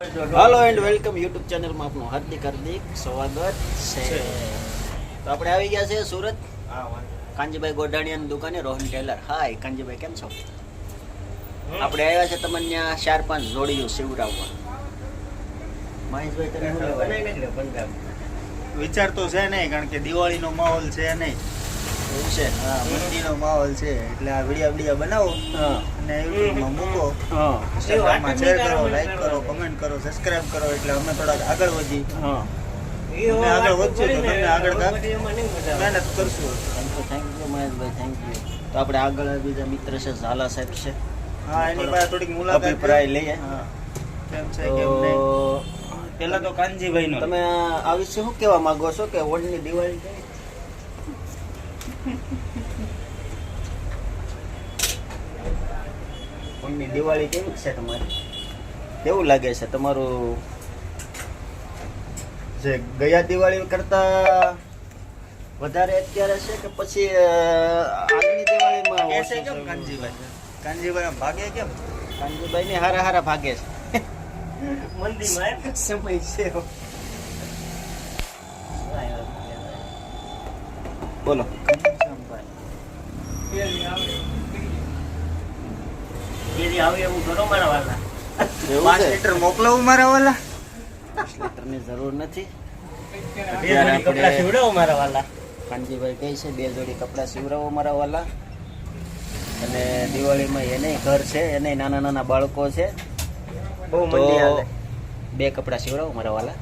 Hello and welcome YouTube ચેનલમાં આપનું હાર્દિક હાર્દિક સ્વાગત છે. તો આપણે આવી ગયા છે સુરત. કાંજીભાઈ ગોડાણીયાની દુકાને રોહન ટેલર. હાય કાંજીભાઈ કેમ છો? આપણે આવ્યા છે તમને ત્યાં ચાર પાંચ જોડીઓ સીવડાવવા. મહેશભાઈ તમે વિચાર તો છે નહીં કારણ કે દિવાળીનો માહોલ છે નહીં. એવું છે. હા મંદીનો માહોલ છે. એટલે આ વિડિયા વીડિયો બનાવો હા. અને યુટ્યુબમાં મૂકો. હા. ઇન્સ્ટાગ્રામમાં શેર કરો લાઈક કરો કમેન્ટ કરો સબસ્ક્રાઇબ કરો એટલે અમે થોડાક આગળ વધી. આગળ વધશું તો તમને આગળ મહેનત કરશું. થેન્ક યુ થેન્ક યુ મહેશભાઈ થેન્ક યુ તો આપણે આગળ બીજા મિત્ર છે ઝાલા સાહેબ છે. હા એની પાસે થોડીક મુલાકાત અભિપ્રાય લઈએ. હા. કેમ છે કેમ નહીં? તો પેલા તો કાનજીભાઈ નો તમે આ વિશે શું કહેવા માંગો છો કે ઓણની દિવાળી કેવી? દિવાળી કેવી છે તમારી? કેવું લાગે છે તમારું જે ગયા દિવાળી કરતા વધારે અત્યારે છે કે પછી આજની દિવાળીમાં ઓછું કેમ કાનજીભાઈ? કાનજીભાઈ ભાગે કેમ? કાનજીભાઈ ને હારા હારા ભાગે છે. સમય છે? બોલો. એવું પાંચ લીટર મોકલાવું મારા વાલા? લીટરની જરૂર નથી. મારા વાલા. કાનજીભાઈ કહે છે બે જોડી કપડાં સીવડાવો મારા વાલા. અને દિવાળીમાં એને ઘર છે એને નાના નાના બાળકો છે. બહુ બે કપડાં સીવડાવો મારા વાલા.